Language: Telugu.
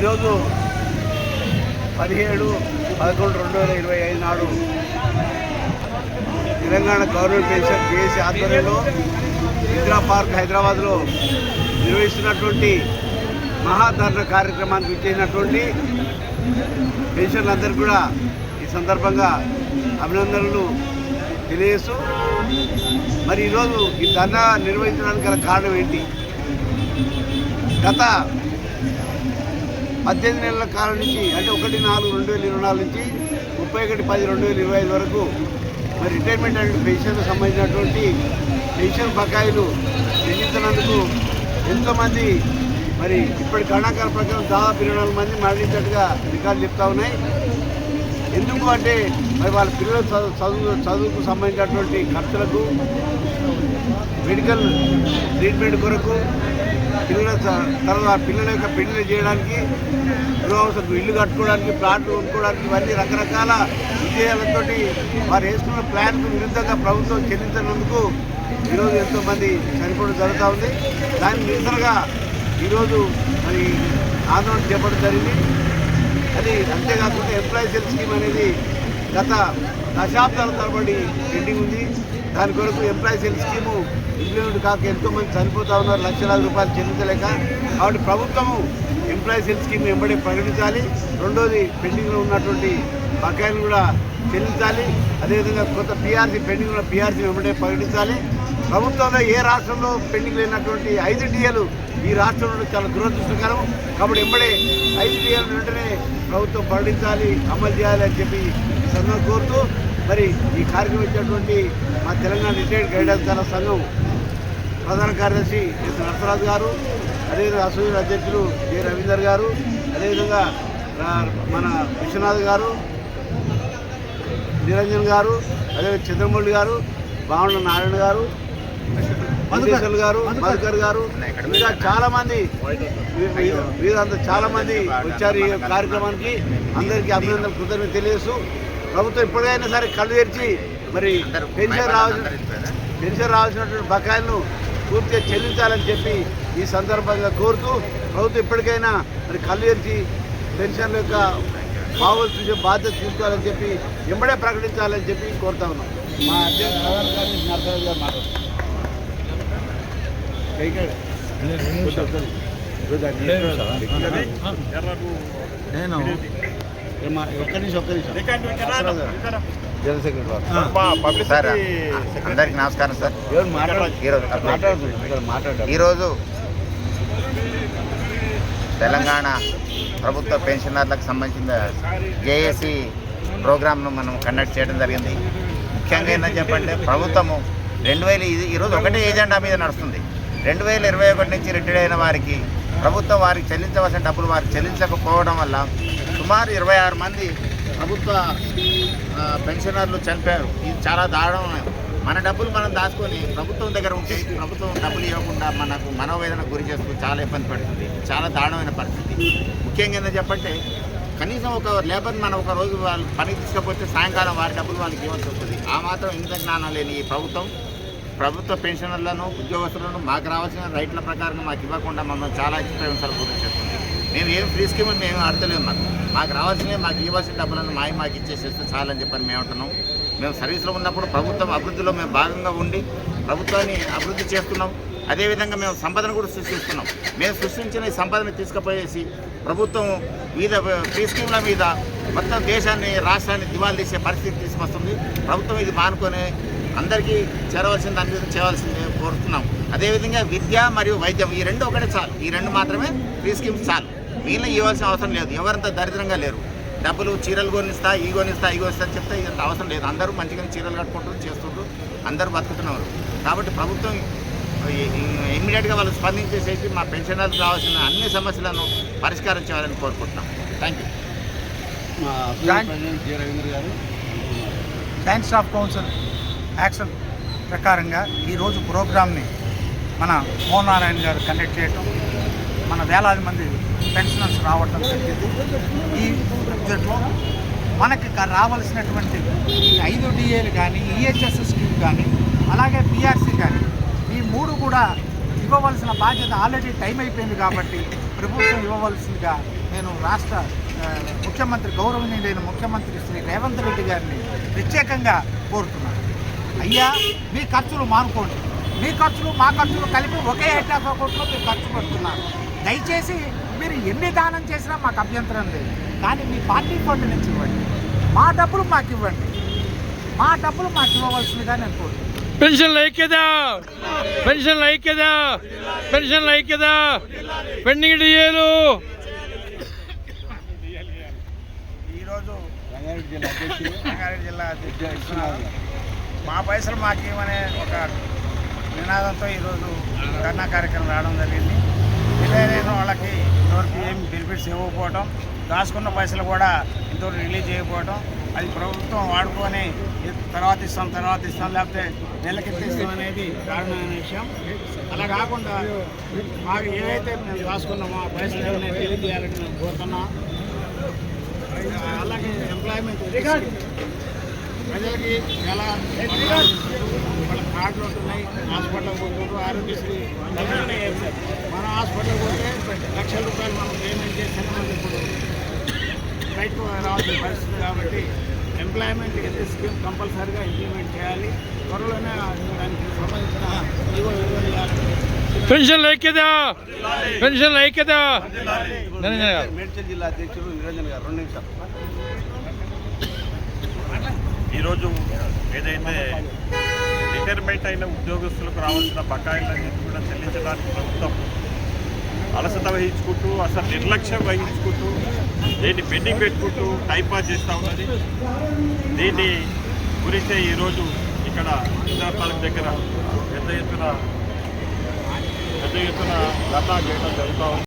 ఈరోజు పదిహేడు పదకొండు రెండు వేల ఇరవై ఐదు నాడు తెలంగాణ గవర్నమెంట్ పెన్షన్ బీఎస్సీ ఆధ్వర్యంలో ఇందిరా పార్క్ హైదరాబాద్లో నిర్వహిస్తున్నటువంటి మహాధరణ కార్యక్రమానికి విచ్చేసినటువంటి పెన్షన్లందరూ కూడా ఈ సందర్భంగా అభినందనలు తెలియజేస్తూ మరి ఈరోజు ఈ ధర్నా నిర్వహించడానికి గల కారణం ఏంటి? గత పద్దెనిమిది నెలల కాలం నుంచి అంటే ఒకటి నాలుగు రెండు వేల ఇరవై నాలుగు నుంచి ముప్పై ఒకటి పది రెండు వేల ఇరవై ఐదు వరకు మరి రిటైర్మెంట్ అండ్ పెన్షన్కు సంబంధించినటువంటి పెన్షన్ బకాయిలు చెల్లించినందుకు ఎంతోమంది మరి ఇప్పటి గణాంకాల ప్రకారం దాదాపు ఇరవై నాలుగు మంది మరణించినట్టుగా రికార్డులు చెప్తా ఉన్నాయి. ఎందుకు అంటే మరి వాళ్ళ పిల్లల చదువు చదువు చదువుకు సంబంధించినటువంటి ఖర్చులకు మెడికల్ ట్రీట్మెంట్ కొరకు పిల్లల తర్వాత పిల్లల యొక్క పెళ్ళి చేయడానికి గృహవసతులు ఇల్లు కట్టుకోవడానికి ప్లాట్లు కొనుక్కోవడానికి ఇవన్నీ రకరకాల విజయాలతో వారు వేసుకున్న ప్లాన్కు విరుద్ధంగా ప్రభుత్వం చెల్లించినందుకు ఈరోజు ఎంతోమంది చనిపోవడం జరుగుతూ ఉంది. దాని నిరసనగా ఈరోజు మరి ఆందోళన చేపట్టడం జరిగింది. అది అంతేకాకుండా ఎంప్లాయీస్ హెల్త్ స్కీమ్ అనేది గత దశాబ్దాల తరబడి పెండింగ్ ఉంది. దాని కొరకు ఎంప్లాయీస్ హెల్త్ స్కీము ఇంప్లిమెంట్ కాక ఎంతోమంది చనిపోతూ ఉన్నారు లక్షలాది రూపాయలు చెల్లించలేక. కాబట్టి ప్రభుత్వము ఎంప్లాయీస్ హెల్త్ స్కీమ్ వెంబడి ప్రకటించాలి. రెండోది పెండింగ్లో ఉన్నటువంటి బకాయిలు కూడా చెల్లించాలి. అదేవిధంగా కొత్త పీఆర్సీ పెండింగ్ ఉన్న పీఆర్సీ వెంబడే ప్రకటించాలి. ప్రభుత్వంలో ఏ రాష్ట్రంలో పెండింగ్ లేనటువంటి ఐదు డిఏలు ఈ రాష్ట్రంలో చాలా దురదృష్టకరం. కాబట్టి ఎంబడే ఐదు డిఏలు వెంటనే ప్రభుత్వం ప్రకటించాలి అమలు చేయాలి అని చెప్పి సందర్భం కోరుతూ మరి ఈ కార్యక్రమం ఇచ్చినటువంటి మా తెలంగాణ రిటైర్డ్ గైడెన్స్ చాలా సంఘం ప్రధాన కార్యదర్శి ఎస్ నరసరాజు గారు అదేవిధంగా అసోసియేట్ అధ్యక్షులు జె రవీందర్ గారు అదేవిధంగా మన విశ్వనాథ్ గారు నిరంజన్ గారు అదేవిధంగా చంద్రమౌళి గారు భావన నారాయణ గారు మధుకర్ గారు మధుకర్ గారు ఇంకా చాలా మంది వీ- వీ- వీరంతా చాలా మంది వచ్చారు ఈ కార్యక్రమానికి. అందరికీ అభినందన కృతజ్ఞత తెలియజేస్తూ ప్రభుత్వం ఎప్పటికైనా సరే కళ్ళు తెరిచి మరి పెన్షన్ రావాల్సిన పెన్షన్ రావాల్సినటువంటి బకాయిలను పూర్తిగా చెల్లించాలని చెప్పి ఈ సందర్భంగా కోరుతూ ప్రభుత్వం ఇప్పటికైనా మరి కళ్ళు తెరిచి పెన్షన్ల యొక్క కావాల్సిన బాధ్యత తీసుకోవాలని చెప్పి ఎంబడే ప్రకటించాలని చెప్పి కోరుతా ఉన్నాం. మా అధ్యక్ష ప్రధాన కార్యదర్శి నరసరాజు గారు మాట్లాడుతున్నారు నేను ఒక్క నిమిషం ఒక్క నిమిషం. General secretary sir. అందరికి నమస్కారం సార్. ఎవరు మాట్లాడు ఈరోజు తెలంగాణ ప్రభుత్వ పెన్షనర్లకు సంబంధించిన జేఏసీ ప్రోగ్రామ్ను మనం కండక్ట్ చేయడం జరిగింది. ముఖ్యంగా ఏంటని చెప్పండి ప్రభుత్వము రెండు వేల ఇది ఈరోజు ఒకటే ఏజెండా మీద నడుస్తుంది. రెండు వేల ఇరవై ఒకటి నుంచి రిటైర్ అయిన వారికి ప్రభుత్వం వారికి చెల్లించవలసిన డబ్బులు వారికి చెల్లించకపోవడం వల్ల సుమారు ఇరవై ఆరు మంది ప్రభుత్వ పెన్షనర్లు చనిపోయారు. ఇది చాలా దారుణం మన డబ్బులు మనం దాచుకొని ప్రభుత్వం దగ్గర ఉంటే ప్రభుత్వం డబ్బులు ఇవ్వకుండా మనకు మనోవేదన గురి చేస్తూ చాలా ఇబ్బంది పడుతుంది. చాలా దారుణమైన పరిస్థితి. ముఖ్యంగా ఏంటో చెప్పంటే కనీసం ఒక లేబర్ మనం ఒక రోజు వాళ్ళు పని తీసుకపోతే సాయంకాలం వారి డబ్బులు వాళ్ళకి ఇవ్వాల్సి వస్తుంది. ఆ మాత్రం ఇంత జ్ఞానం లేని ఈ ప్రభుత్వం. ప్రభుత్వ పెన్షనర్లను ఉద్యోగస్తులను మాకు రావాల్సిన రైట్ల ప్రకారం మాకు ఇవ్వకుండా మమ్మల్ని చాలా చిత్రహింసలు పూర్తి చేస్తుంది మేము ఏం ఫ్రీ స్కీమ్ మేము అడతలేము మాకు. మాకు రావాల్సినవి మాకు ఇవ్వాల్సిన డబ్బులను మాయ మాకు ఇచ్చేసేస్తే చాలని చెప్పని మేము అంటున్నాం మేము సర్వీస్లో ఉన్నప్పుడు ప్రభుత్వం అభివృద్ధిలో మేము భాగంగా ఉండి ప్రభుత్వాన్ని అభివృద్ధి చేస్తున్నాం. అదేవిధంగా మేము సంపదను కూడా సృష్టిస్తున్నాం. మేము సృష్టించిన ఈ సంపదను తీసుకుపోయేసి ప్రభుత్వం మీద ఫ్రీ స్కీమ్ల మీద మొత్తం దేశాన్ని రాష్ట్రాన్ని దివాలు తీసే పరిస్థితి తీసుకొస్తుంది. ప్రభుత్వం ఇది మానుకొని అందరికీ చేరవలసిన దాని మీద చేయవలసింది కోరుతున్నాం. అదేవిధంగా విద్య మరియు వైద్యం ఈ రెండు ఒకటే చాలు. ఈ రెండు మాత్రమే ఫ్రీ స్కీమ్స్ చాలు. మిగిలిన ఇవ్వాల్సిన అవసరం లేదు. ఎవరంత దరిద్రంగా లేరు. డబ్బులు చీరలు కొనిస్తా ఈ కొనిస్తా ఈ కొనిస్తా అని చెప్తే ఇంత అవసరం లేదు. అందరూ మంచిగా చీరలు కట్టుకుంటారు చేస్తుండ్రు. అందరూ బతుకుతున్నారు. కాబట్టి ప్రభుత్వం ఇమ్మీడియట్గా వాళ్ళు స్పందించేసేసి మా పెన్షనర్లకు కావాల్సిన అన్ని సమస్యలను పరిష్కారం చేయాలని కోరుకుంటున్నాం. థ్యాంక్ యూ మా joint- president J Ravindra garu. Joint staff council action ప్రకారంగా ఈరోజు ప్రోగ్రామ్ని మన మోహన్ నారాయణ గారు కండక్ట్ చేయటం. మన వేలాది మంది పెన్షనర్స్ రావటం జరిగింది. ఈ బడ్జెట్లో మనకి రావాల్సినటువంటి ఈ ఐదు డిఏలు కానీ ఈహెచ్ఎస్ స్కీమ్ కానీ అలాగే పిఆర్సీ కానీ ఈ మూడు కూడా ఇవ్వవలసిన బాధ్యత ఆల్రెడీ టైం అయిపోయింది కాబట్టి ప్రభుత్వం ఇవ్వవలసిందిగా నేను రాష్ట్ర ముఖ్యమంత్రి గౌరవనీయులైన ముఖ్యమంత్రి శ్రీ రేవంత్ రెడ్డి గారిని ప్రత్యేకంగా కోరుతున్నాను. అయ్యా మీ ఖర్చులు మానుకోండి. మీ ఖర్చులు మా ఖర్చులు కలిపి ఒకే హెడ్ ఆఫ్ అకౌంట్లో మీరు ఖర్చు పెడుతున్నారు. దయచేసి మీరు ఎన్ని దానం చేసినా మాకు అభ్యంతరం లేదు. కానీ మీ పార్టీ ఫండ్ నుంచి ఇవ్వండి. మా డబ్బులు మాకు ఇవ్వండి. మా డబ్బులు మాకు ఇవ్వవలసిందిగా నేను కోరుతున్నాను పెన్షన్ల ఐక్యత పెన్షన్ల ఐక్యత పెన్షన్ల ఐక్యత పెండింగ్ డిఏలు ఈరోజు రంగారెడ్డి జిల్లా అధ్యక్షులు రంగారెడ్డి జిల్లా. మా పైసలు మాకేమనే ఒక నినాదంతో ఈరోజు ధర్నా కార్యక్రమం రావడం జరిగింది. రిటైర్ వాళ్ళకి ఇంతవరకు ఏం బెనిఫిట్స్ ఇవ్వకపోవటం దాచుకున్న పైసలు కూడా ఇంతవరకు రిలీజ్ చేయకపోవటం అది ప్రభుత్వం వాడుకొని తర్వాత ఇస్తాం తర్వాత ఇస్తాం లేకపోతే నెలకెత్తిస్తాం అనేది కారణమైన విషయం. అలా కాకుండా మాకు ఏవైతే మేము దాచుకున్నామో ఆ పైసలు ఏమైనా తెలియజేయాలని చేయాలని మేము కోరుతున్నాం. అలాగే ఎంప్లాయ్మెంట్ ప్రజలకి ఎలా కార్డులు ఉంటున్నాయి హాస్పిటల్ పోతున్నారు ఆరోగ్యశ్రీ మన హాస్పిటల్ పోతే లక్షల రూపాయలు మనం పేమెంట్ చేస్తే మనకి ఇప్పుడు బయటకు రావాల్సిన పరిస్థితి కాబట్టి ఎంప్లాయ్మెంట్ ఎన్ని స్కీమ్ కంపల్సరీగా ఇంప్లిమెంట్ చేయాలి. త్వరలోనే దానికి సంబంధించిన ఈవో ఇవ్వాలి పెన్షన్ల ఐక్యత పెన్షన్ల ఐక్యత. మేడ్చల్ జిల్లా అధ్యక్షులు నిరంజన్ గారు. రెండు నిమిషాలు. ఈరోజు ఏదైతే రిటైర్మెంట్ అయిన ఉద్యోగస్తులకు రావాల్సిన బకాయిలన్నీ కూడా చెల్లించడానికి ప్రభుత్వం అలసత వహించుకుంటూ అసలు నిర్లక్ష్యం వహించుకుంటూ దీన్ని పెండింగ్ పెట్టుకుంటూ టైపాస్ చేస్తూ ఉన్నది. దీన్ని గురించే ఈరోజు ఇక్కడ ఇంద్రపాలెం దగ్గర పెద్ద ఎత్తున పెద్ద ఎత్తున ధర్నా చేయడం జరుగుతూ ఉంది.